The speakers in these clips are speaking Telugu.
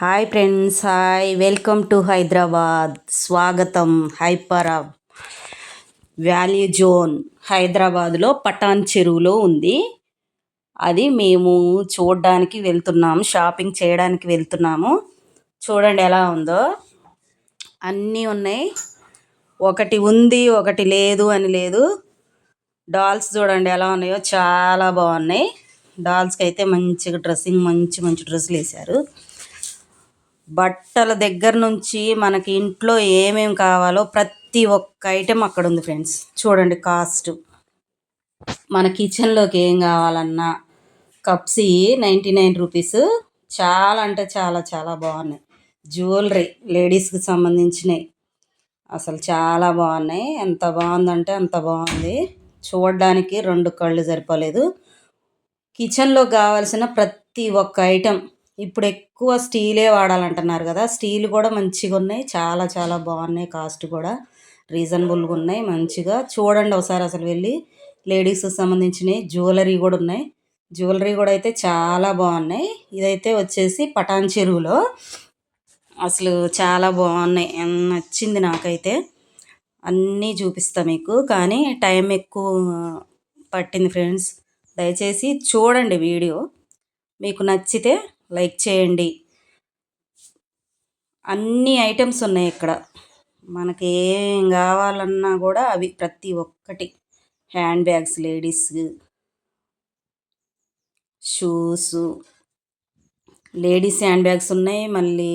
Hi friends hi welcome to Hyderabad స్వాగతం హైపర్ వ్యాలీ జోన్ హైదరాబాద్లో పటాన్ చెరువులో ఉంది. అది మేము చూడడానికి వెళ్తున్నాము షాపింగ్ చేయడానికి వెళ్తున్నాము. చూడండి ఎలా ఉందో. అన్నీ ఉన్నాయి. ఒకటి ఉంది ఒకటి లేదు అని లేదు. డాల్స్ చూడండి ఎలా ఉన్నాయో. చాలా బాగున్నాయి. డాల్స్కి అయితే మంచిగా డ్రెస్సింగ్ మంచి మంచి డ్రెస్సులు వేశారు. బట్టల దగ్గర నుంచి మనకి ఇంట్లో ఏమేమి కావాలో ప్రతి ఒక్క ఐటెం అక్కడ ఉంది ఫ్రెండ్స్ చూడండి కాస్ట్ మన కిచెన్లోకి ఏం కావాలన్నా కప్స్ నైంటీ నైన్ రూపీస్ చాలా అంటే చాలా చాలా బాగున్నాయి. జ్యువెలరీ లేడీస్కి సంబంధించినవి అసలు చాలా బాగున్నాయి. ఎంత బాగుందంటే అంత బాగుంది. చూడడానికి రెండు కళ్ళు సరిపోలేదు. కిచెన్లో కావాల్సిన ప్రతి ఒక్క ఐటెం ఇప్పుడు ఎక్కువ స్టీలే వాడాలంటున్నారు కదా. స్టీల్ కూడా మంచిగా ఉన్నాయి. చాలా చాలా బాగున్నాయి. కాస్ట్ కూడా రీజనబుల్గా ఉన్నాయి. మంచిగా చూడండి ఒకసారి అసలు వెళ్ళి. లేడీస్కి సంబంధించినవి. జ్యువెలరీ కూడా ఉన్నాయి. జ్యువెలరీ కూడా అయితే చాలా బాగున్నాయి. ఇదైతే వచ్చేసి పటాన్ చెరువులో. అసలు చాలా బాగున్నాయి. నచ్చింది నాకైతే. అన్నీ చూపిస్తా మీకు. కానీ టైం ఎక్కువ పట్టింది ఫ్రెండ్స్. దయచేసి చూడండి వీడియో. మీకు నచ్చితే లైక్ చేయండి. అన్ని ఐటమ్స్ ఉన్నాయి ఇక్కడ. మనకి ఏం కావాలన్నా కూడా అవి ప్రతి ఒక్కటి. Hand bags ladies shoes. Ladies hand bags ఉన్నాయి. మళ్ళీ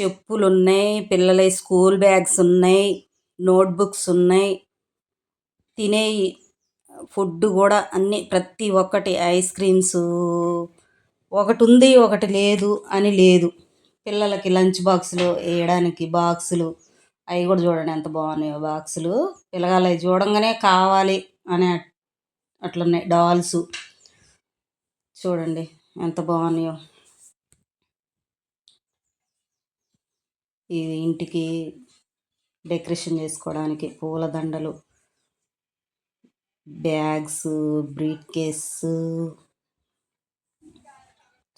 చెప్పులు ఉన్నాయి. పిల్లల స్కూల్ బ్యాగ్స్ ఉన్నాయి. నోట్బుక్స్ ఉన్నాయి. తినే ఫుడ్ కూడా అన్నీ ప్రతి ఒక్కటి. ఐస్ క్రీమ్స్ ఒకటి ఉంది ఒకటి లేదు అని లేదు. పిల్లలకి లంచ్ బాక్సులు వేయడానికి బాక్సులు. అవి కూడా చూడండి ఎంత బాగున్నాయో బాక్సులు. పిల్లగాలు అవి చూడంగానే కావాలి అనే అట్లున్నాయి డాల్స్. చూడండి ఎంత బాగున్నాయో. ఇది ఇంటికి డెకరేషన్ చేసుకోవడానికి పూలదండలు బ్యాగ్స్ బ్రీట్ కేసు.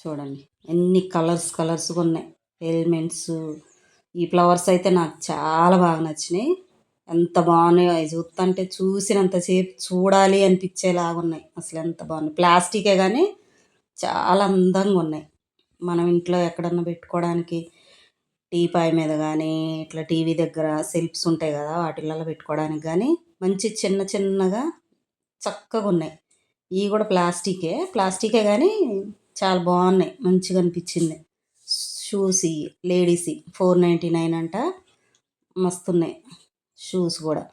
చూడండి. ఎన్ని కలర్స్ కలర్స్గా ఉన్నాయి ఎలిమెంట్స్ ఈ ఫ్లవర్స్ అయితే నాకు చాలా బాగా నచ్చినాయి. ఎంత బాగున్నాయో అవి చూస్తుంటే చూసినంతసేపు చూడాలి అనిపించేలాగా ఉన్నాయి. అసలు ఎంత బాగున్నాయి. ప్లాస్టికే కానీ చాలా అందంగా ఉన్నాయి. మనం ఇంట్లో ఎక్కడన్నా పెట్టుకోవడానికి టీపాయ్ మీద కానీ ఇట్లా టీవీ దగ్గర సెల్ఫ్స్ ఉంటాయి కదా వాటిలలో పెట్టుకోవడానికి కానీ మంచి చిన్న చిన్నగా చక్కగా ఉన్నాయి. ఇవి కూడా ప్లాస్టికే. ప్లాస్టికే కానీ చాలా బాగున్నాయి. మంచిగా అనిపించింది. Shoes ladies four ninety nine అంట. మస్తున్నాయి. షూస్ కూడా.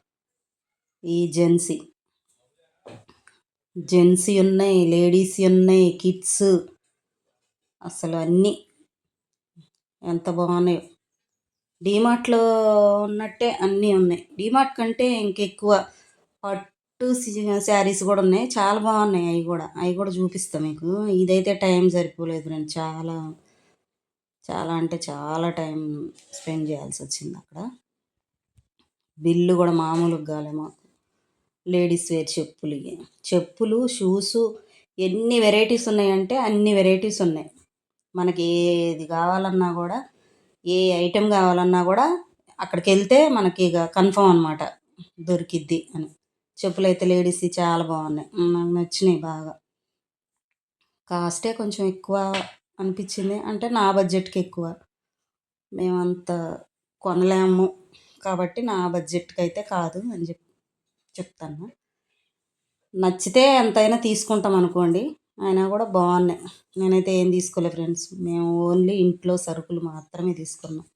ఈ జెన్సీ జెంట్స్ ఉన్నాయి లేడీస్ ఉన్నాయి కిడ్స్ అసలు అన్నీ. ఎంత బాగున్నాయో. డీమార్ట్లో ఉన్నట్టే అన్నీ ఉన్నాయి. డీమార్ట్ కంటే ఇంకెక్కువ. పట్టు శారీస్ కూడా ఉన్నాయి. చాలా బాగున్నాయి. అవి కూడా. అవి కూడా చూపిస్తాను మీకు. ఇదైతే టైం సరిపోలేదు నేను చాలా చాలా అంటే చాలా టైం స్పెండ్ చేయాల్సి వచ్చింది అక్కడ. బిల్లు కూడా మామూలుగా కాలే మాకు. లేడీస్ వేర్ చెప్పులు. చెప్పులు షూస్ ఎన్ని వెరైటీస్ ఉన్నాయంటే అన్ని వెరైటీస్ ఉన్నాయి. మనకి ఏది కావాలన్నా కూడా ఏ ఐటెం కావాలన్నా కూడా అక్కడికి వెళ్తే మనకి ఇక కన్ఫర్మ్ అనమాట దొరికిద్ది అని. చెప్పులు అయితే లేడీస్ చాలా బాగున్నాయి. నాకు నచ్చినాయి బాగా. కాస్టే కొంచెం ఎక్కువ అనిపించింది. అంటే నా బడ్జెట్కి ఎక్కువ. మేమంత కొనలేము. కాబట్టి నా బడ్జెట్కి అయితే కాదు అని చెప్ చెప్తాను. నచ్చితే ఎంతైనా తీసుకుంటాం అనుకోండి. అయినా కూడా బాగున్నాయి. నేనైతే ఏం తీసుకోలేదు ఫ్రెండ్స్. మేము ఓన్లీ ఇంట్లో సరుకులు మాత్రమే తీసుకున్నాం.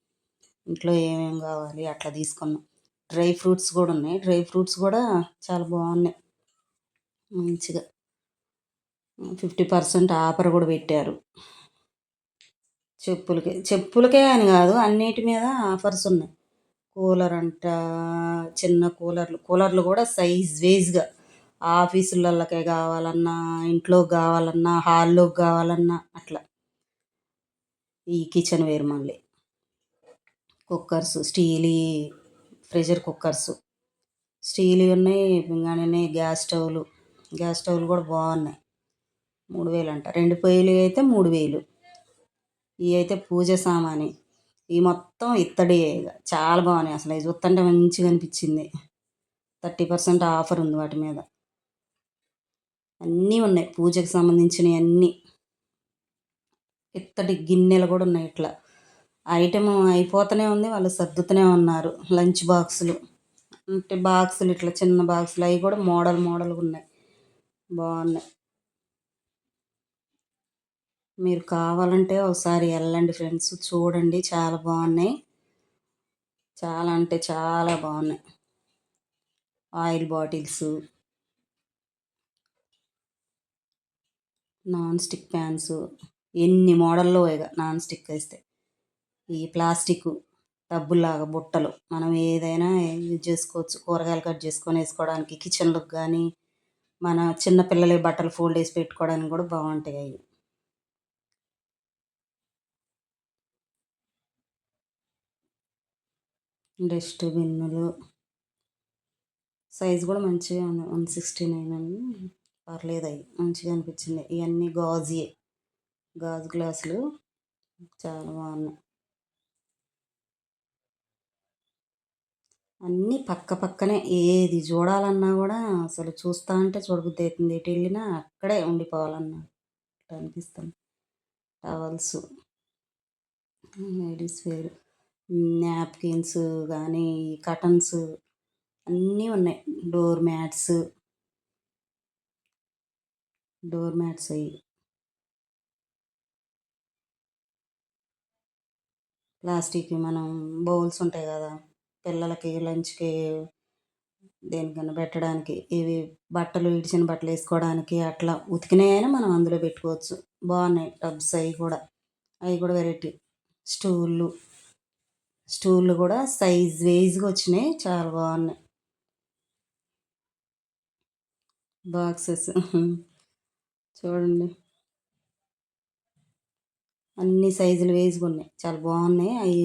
ఇంట్లో ఏమేమి కావాలి అట్లా తీసుకున్నాం. డ్రై ఫ్రూట్స్ కూడా ఉన్నాయి. డ్రై ఫ్రూట్స్ కూడా చాలా బాగున్నాయి. మంచిగా. ఫిఫ్టీ పర్సెంట్ ఆఫర్ కూడా పెట్టారు. చెప్పులకే చెప్పులకే అని కాదు అన్నిటి మీద ఆఫర్స్ ఉన్నాయి. కూలర్ అంట చిన్న కూలర్లు. కూలర్లు కూడా సైజ్ వైజ్గా ఆఫీసులకే కావాలన్నా ఇంట్లో కావాలన్నా హాల్లోకి కావాలన్నా అట్లా. ఈ కిచెన్ వేర్ మళ్ళీ. కుక్కర్స్ స్టీలీ ప్రెషర్ కుక్కర్స్. స్టీల్ ఉన్నాయి పింగాణి గ్యాస్ స్టవ్లు. గ్యాస్ స్టవ్లు కూడా బాగున్నాయి. మూడు వేలు అంట. రెండు పొయ్యిలు అయితే మూడు వేలు. ఇవి అయితే పూజ సామాని. ఈ మొత్తం ఇత్తడి చాలా బాగున్నాయి అసలు. ఇది చూస్తుంటే మంచిగా అనిపించింది. థర్టీ పర్సెంట్ ఆఫర్ ఉంది వాటి మీద. అన్నీ ఉన్నాయి. పూజకి సంబంధించినవి అన్నీ. ఇత్తడి గిన్నెలు కూడా ఉన్నాయి ఇట్లా. ఐటెం అయిపోతూనే ఉంది. వాళ్ళు సర్దుతూనే ఉన్నారు. లంచ్ బాక్సులు. అంటే బాక్సులు ఇట్లా చిన్న బాక్సులు. అవి కూడా మోడల్ మోడల్గా ఉన్నాయి. బాగున్నాయి. మీరు కావాలంటే ఒకసారి వెళ్ళండి ఫ్రెండ్స్. చూడండి. చాలా బాగున్నాయి. చాలా అంటే చాలా బాగున్నాయి. Oil bottles. Non stick pans. ఎన్ని మోడల్లో ఇక నాన్ స్టిక్ వేస్తే. ఈ ప్లాస్టిక్ టబ్బులాగా బుట్టలు. మనం ఏదైనా యూజ్ చేసుకోవచ్చు. కూరగాయలు కట్ చేసుకొని వేసుకోవడానికి కిచెన్లకు కానీ మన చిన్నపిల్లలకి బట్టలు ఫోల్డ్ వేసి పెట్టుకోవడానికి కూడా బాగుంటాయి అవి. డస్ట్బిన్నులు. సైజు కూడా మంచిగా ఉంది. వన్ సిక్స్టీ నైన్ అని. పర్లేదు అవి. మంచిగా అనిపించింది. ఇవన్నీ గాజుయే. గాజు గ్లాసులు. చాలా బాగున్నాయి. అన్నీ పక్క పక్కనే ఏది చూడాలన్నా కూడా అసలు చూస్తా అంటే చూడబుద్ధి అవుతుంది. ఎటు వెళ్ళినా అక్కడే ఉండిపోవాలన్నా అనిపిస్తుంది. టవల్స్ లేడీస్ వేరు నాప్కిన్స్ కానీ కటన్స్ అన్నీ ఉన్నాయి. డోర్ మ్యాట్స్ డోర్ మ్యాట్స్ అవి ప్లాస్టిక్ మనం బౌల్స్ ఉంటాయి కదా. పిల్లలకి లంచ్కి దేనికన్నా పెట్టడానికి ఇవి బట్టలు ఇడిచిన బట్టలు వేసుకోవడానికి అట్లా ఉతికినాయైనా మనం అందులో పెట్టుకోవచ్చు. బాగున్నాయి టబ్స్ అవి కూడా. అవి కూడా వెరైటీ. స్టూళ్ళు స్టూళ్ళు కూడా సైజ్ వేజ్గా వచ్చినాయి. చాలా బాగున్నాయి. బాక్సెస్. చూడండి. అన్ని సైజులు వేసుకున్నాయి ఉన్నాయి. చాలా బాగున్నాయి. అవి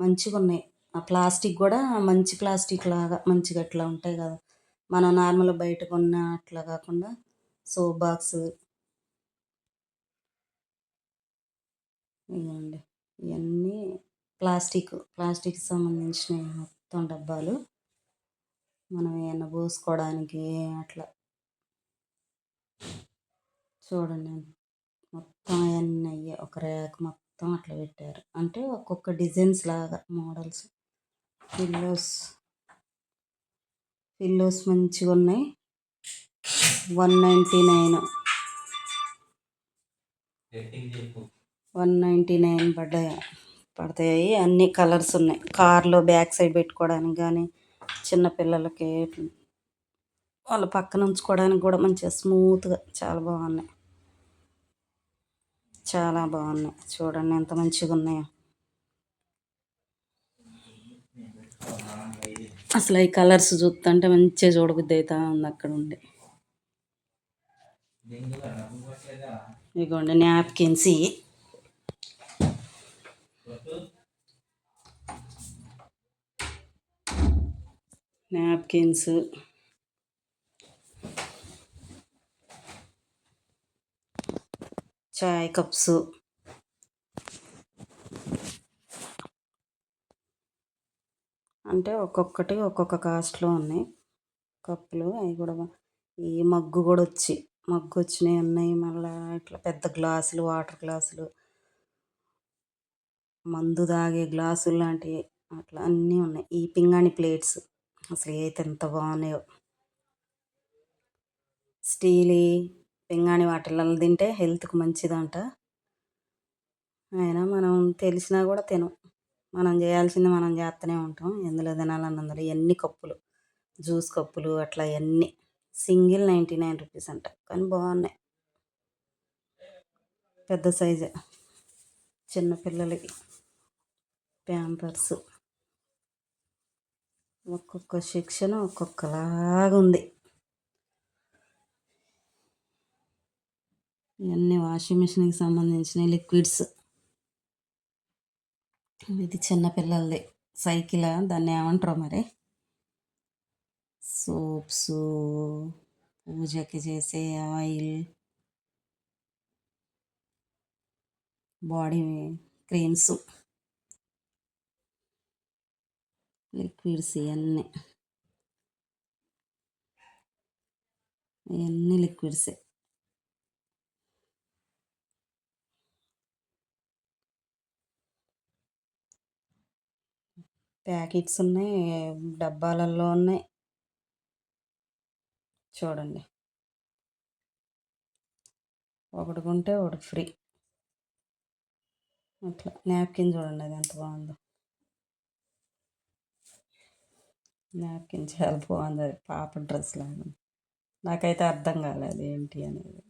మంచిగా ఉన్నాయి ప్లాస్టిక్ కూడా మంచి ప్లాస్టిక్ లాగా మంచిగా అట్లా ఉంటాయి కదా. మనం నార్మల్ బయట కొన్న అట్లా కాకుండా సోప్ బాక్స్ ఇవ్వండి. ఇవన్నీ ప్లాస్టిక్ ప్లాస్టిక్ సంబంధించినవి మొత్తం డబ్బాలు. మనం ఏమైనా పోసుకోవడానికి అట్లా. చూడండి మొత్తం అవన్నీ అయ్యే ఒక ర్యాక్ మొత్తం అట్లా పెట్టారు. అంటే ఒక్కొక్క డిజైన్స్ లాగా మోడల్స్. పిల్లోస్ పిల్లోస్ మంచిగా ఉన్నాయి. One ninety nine. One ninety nine పడ్డాయి. పడతాయి. అన్ని కలర్స్ ఉన్నాయి. కార్లో బ్యాక్ సైడ్ పెట్టుకోవడానికి కానీ చిన్నపిల్లలకి వాళ్ళ పక్కన ఉంచుకోవడానికి కూడా మంచిగా స్మూత్గా చాలా బాగున్నాయి. చాలా బాగున్నాయి. చూడండి ఎంత మంచిగా ఉన్నాయో. అసలు ఈ కలర్స్ చూస్తుంటే మంచిగా చూడబుద్ధి అవుతా ఉంది అక్కడ ఉండి ఇదిగోండి నాప్కిన్స్ నాప్కిన్స్ చాయ్ కప్స్. అంటే ఒక్కొక్కటి ఒక్కొక్క కాస్ట్లో ఉన్నాయి. కప్పులు అవి కూడా ఈ మగ్గు కూడా వచ్చి మగ్గు వచ్చినవి ఉన్నాయి మళ్ళీ ఇట్లా పెద్ద గ్లాసులు వాటర్ గ్లాసులు మందు తాగే గ్లాసులు లాంటివి అట్లా అన్నీ ఉన్నాయి. ఈ పింగాణి ప్లేట్స్ అసలు అయితే ఎంత బాగున్నాయో. స్టీలి పింగాణి వాటిలలో తింటే హెల్త్కి మంచిదంట. అయినా మనం తెలిసినా కూడా తినం. మనం చేయాల్సింది మనం చేస్తూనే ఉంటాం. ఎందులో తినాలని అందులో ఎన్ని కప్పులు? జ్యూస్ కప్పులు అట్లా అన్నీ సింగిల్ నైంటీ నైన్ రూపీస్ అంట. కానీ బాగున్నాయి. పెద్ద సైజే. చిన్నపిల్లలకి ప్యాంపర్స్. ఒక్కొక్క శిక్షణ ఒక్కొక్కలాగా ఉంది. ఇవన్నీ వాషింగ్ మిషన్కి సంబంధించిన లిక్విడ్స్. ఇది చిన్నపిల్లలది సైకిల్ దాన్ని ఏమంటారో మరి? సోప్స్ పూజకి చేసే ఆయిల్ బాడీ క్రీమ్స్ లిక్విడ్స్ ఇవన్నీ ఇవన్నీ లిక్విడ్సే. ప్యాకెట్స్ ఉన్నాయి డబ్బాలలో ఉన్నాయి. చూడండి. ఒకటి కొంటే ఒకటి ఫ్రీ. అట్లా. నాప్కిన్ చూడండి అది ఎంత బాగుందో. నాప్కిన్ చాలా బాగుంది అది. పాప డ్రెస్ లాగా. నాకైతే అర్థం కాలేదు ఏంటి అనేది.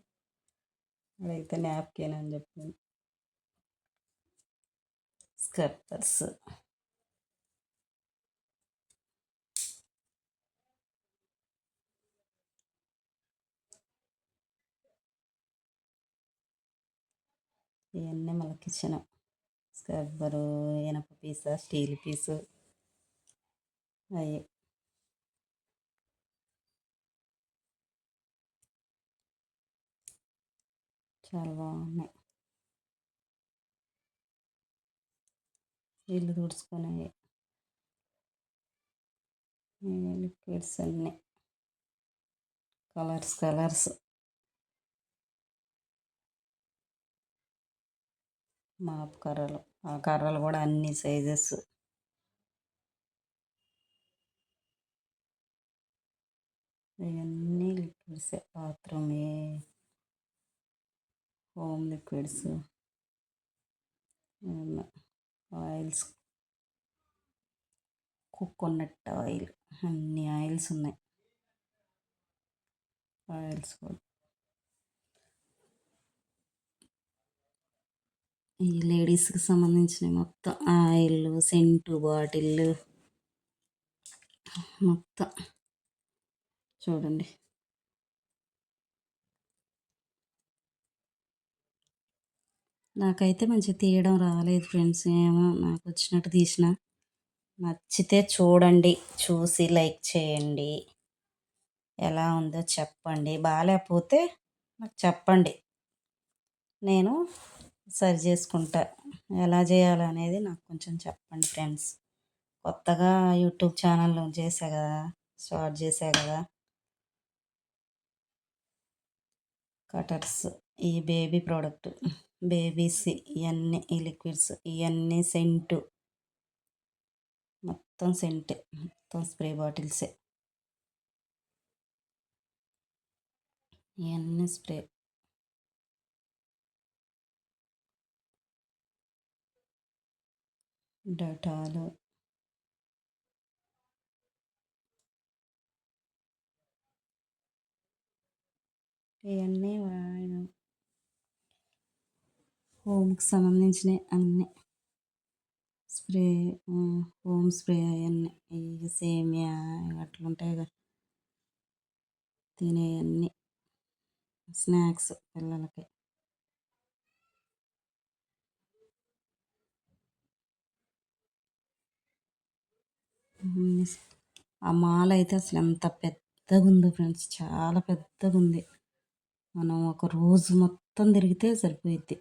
అదైతే నాప్కిన్ అని చెప్పింది స్కర్టర్స్ ఇవన్నీ మళ్ళీ కిచెన్ స్క్రబ్బరు ఇనప పీస స్టీల్ పీసు అవి చాలా బాగున్నాయి. ఇల్లు తుడుచుకునేవి. లిక్విడ్స్ అన్నీ. Colours colours. మాపు కర్రలు. ఆ కర్రలు కూడా అన్ని సైజెస్. ఇవన్నీ liquids బాత్రూమే home liquids oils. Coconut oil అన్ని ఆయిల్స్ ఉన్నాయి. ఆయిల్స్ కూడా. ఈ లేడీస్కి సంబంధించిన మొత్తం. ఆయిల్ సెంటు బాటిల్ మొత్తం. చూడండి. నాకైతే మంచిగా తీయడం రాలేదు ఫ్రెండ్స్. ఏమో నాకు వచ్చినట్టు తీసిన. నచ్చితే చూడండి. చూసి లైక్ చేయండి. ఎలా ఉందో చెప్పండి. బాగాలేకపోతే నాకు చెప్పండి. నేను సరి చేసుకుంటా. ఎలా చేయాలి అనేది నాకు కొంచెం చెప్పండి ఫ్రెండ్స్. కొత్తగా యూట్యూబ్ ఛానల్ చేసా కదా స్టార్ట్ చేసా కదా. కటర్స్ ఈ బేబీ ప్రోడక్ట్ బేబీస్ ఇవన్నీ ఈ లిక్విడ్స్ ఇవన్నీ సెంటు. మొత్తం సెంటే మొత్తం స్ప్రే బాటిల్సే. ఇవన్నీ స్ప్రే. డటాలు. ఇవన్నీ హోమ్కి సంబంధించినవి అన్నీ. స్ప్రే హోమ్ స్ప్రే అవన్నీ. ఈ సేమియా అట్లుంటాయి కదా. తినేవన్నీ స్నాక్స్ పిల్లలకి. ఆ మాల్ అయితే అసలు ఎంత పెద్దగా ఉందో ఫ్రెండ్స్. చాలా పెద్దగా ఉంది మనం ఒక రోజు మొత్తం తిరిగితే సరిపోయిద్ది.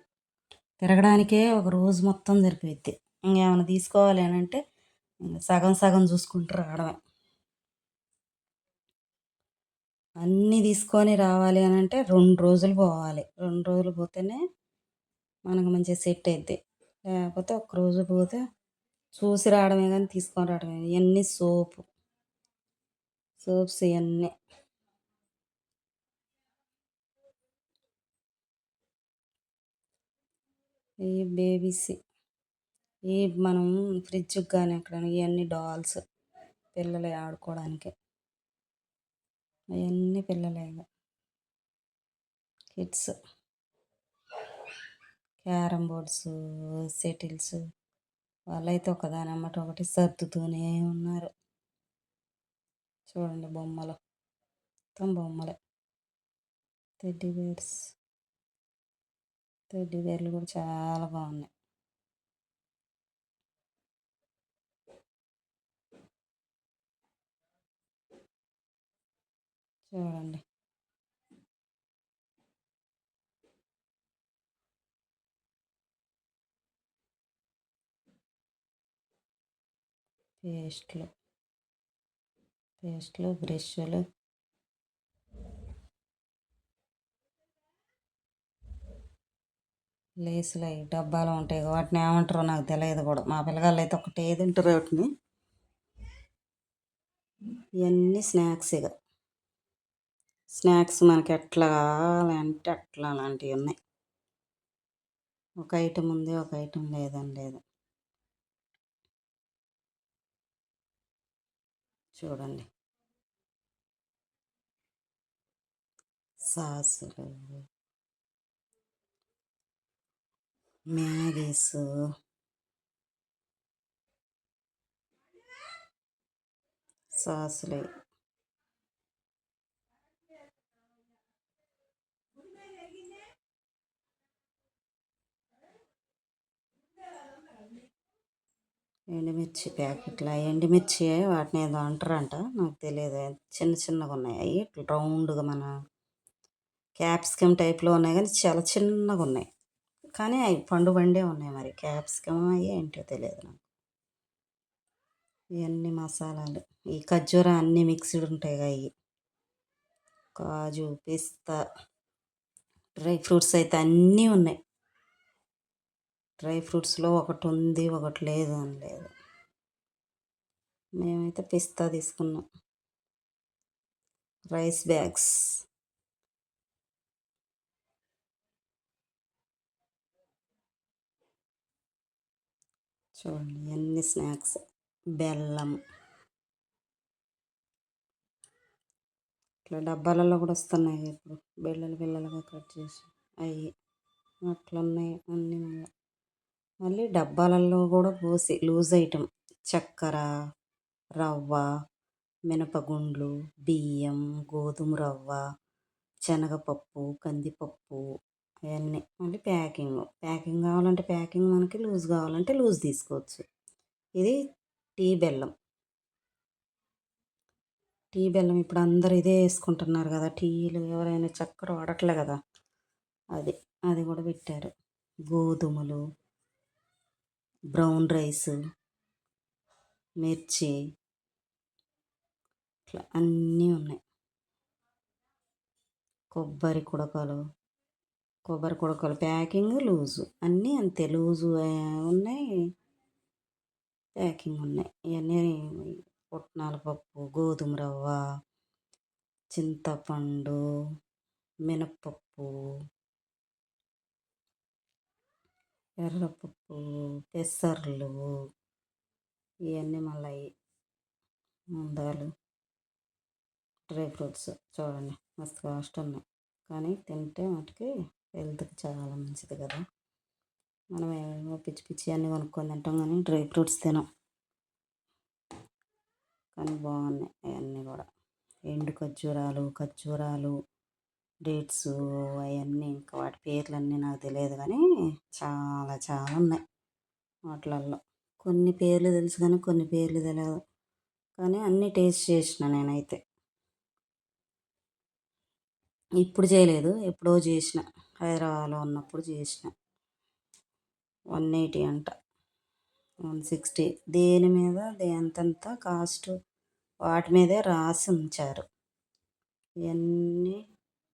తిరగడానికే ఒక రోజు మొత్తం సరిపోయిద్ది. ఇంకేమైనా తీసుకోవాలి అని అంటే సగం సగం చూసుకుంటూ రావడమే. అన్నీ తీసుకొని రావాలి అని అంటే రెండు రోజులు పోవాలి. రెండు రోజులు పోతేనే మనకు మంచిగా సెట్ అవుద్ది లేకపోతే ఒక రోజు పోతే చూసి రావడమే కానీ తీసుకొని రావడమే ఇవన్నీ సోపు. సోప్స్ ఇవన్నీ ఈ బేబీస్ ఈ మనం ఫ్రిడ్జ్కి కానీ అక్కడ ఇవన్నీ డాల్స్ పిల్లలు ఆడుకోవడానికి. అవన్నీ పిల్లలే కిడ్స్. Carrom boards settles. వాళ్ళైతే ఒకదాని అమ్మట ఒకటి సర్దుతూనే ఉన్నారు. చూడండి బొమ్మలు. మొత్తం బొమ్మలే. Teddy bears. టెడ్డీ బేర్లు కూడా చాలా బాగున్నాయి. చూడండి. పేస్ట్లు. పేస్ట్లు బ్రష్లు. లేసులు అవి డబ్బాలు ఉంటాయి వాటిని ఏమంటారో నాకు తెలియదు కూడా. మా పిల్లగాళ్ళు అయితే ఒకటే తింటారు వాటిని. ఇవన్నీ స్నాక్స్ ఇక స్నాక్స్ మనకి ఎట్లా కావాలంటే అట్లా అలాంటివి ఉన్నాయి. ఒక ఐటెం ఉంది ఒక ఐటెం లేదని లేదు. చూడండి. సాసులు. మ్యాగీస్. సాసులు. ఎండుమిర్చి ప్యాకెట్లు ఎండుమిర్చి వాటిని ఏదో అంటారంట నాకు తెలియదు చిన్న చిన్నగా ఉన్నాయి. అవి రౌండ్గా మన క్యాప్సికమ్ టైప్లో ఉన్నాయి కానీ చాలా చిన్నగా ఉన్నాయి. కానీ అవి పండు బండే ఉన్నాయి మరి. క్యాప్సికమ్ అవి ఏంటో తెలియదు నాకు. ఇవన్నీ మసాలాలు. ఈ ఖర్జూర అన్నీ మిక్స్డ్ ఉంటాయి అవి కాజు పిస్తా డ్రై ఫ్రూట్స్ అయితే అన్నీ ఉన్నాయి. డ్రై ఫ్రూట్స్లో ఒకటి ఉంది ఒకటి లేదు అని లేదు. మేమైతే పిస్తా తీసుకున్నాం. Rice bags. చూడండి అన్ని స్నాక్స్. బెల్లం. ఇట్లా డబ్బాలలో కూడా వస్తున్నాయి ఇప్పుడు. బిళ్ళలు బిళ్ళలుగా కట్ చేసి అవి అట్లున్నాయి అన్నీ మళ్ళీ డబ్బాలలో కూడా పోసి లూజ్ ఐటమ్ చక్కెర రవ్వ మినపగుండ్లు బియ్యం గోధుమ రవ్వ శనగపప్పు కందిపప్పు అవన్నీ. మళ్ళీ ప్యాకింగ్. ప్యాకింగ్ కావాలంటే ప్యాకింగ్ మనకి లూజ్ కావాలంటే లూజ్ తీసుకోవచ్చు. ఇది టీ బెల్లం. టీ బెల్లం ఇప్పుడు అందరు ఇదే వేసుకుంటున్నారు కదా. టీలు ఎవరైనా చక్కెర వాడట్లే కదా. అది అది కూడా పెట్టారు. గోధుమలు బ్రౌన్ రైస్ మిర్చి ఇట్లా అన్నీ ఉన్నాయి. కొబ్బరి కుడకలు కొబ్బరి కుడకలు ప్యాకింగ్ లూజు అన్నీ అంతే. లూజు ఉన్నాయి ప్యాకింగ్ ఉన్నాయి. ఇవన్నీ పుట్నాల పప్పు గోధుమ రవ్వ చింతపండు మినప్పప్పు ఎర్రపప్పు పెసర్లు ఇవన్నీ మళ్ళీ ముందాలు డ్రై ఫ్రూట్స్ చూడండి. మస్తు కాస్ట్ ఉన్నాయి కానీ తింటే మటుకి హెల్త్కి చాలా మంచిది కదా. మనం ఏమేమో పిచ్చి పిచ్చి అన్నీ కొనుక్కొని తింటాం కానీ డ్రై ఫ్రూట్స్ తినాం. కానీ బాగున్నాయి అవన్నీ కూడా. ఎండు ఖర్జూరాలు ఖర్జూరాలు డేట్స్ అవన్నీ ఇంకా వాటి పేర్లన్నీ నాకు తెలియదు కానీ చాలా చాలా ఉన్నాయి వాటిలల్లో. కొన్ని పేర్లు తెలుసు కానీ కొన్ని పేర్లు తెలియదు కానీ అన్నీ టేస్ట్ చేసిన నేనైతే. ఇప్పుడు చేయలేదు ఎప్పుడో చేసిన. హైదరాబాద్లో ఉన్నప్పుడు చేసిన. వన్ ఎయిటీ అంట. One sixty. దేని మీద ఎంతెంత కాస్ట్? వాటి మీదే రాసి ఉంచారు. ఇవన్నీ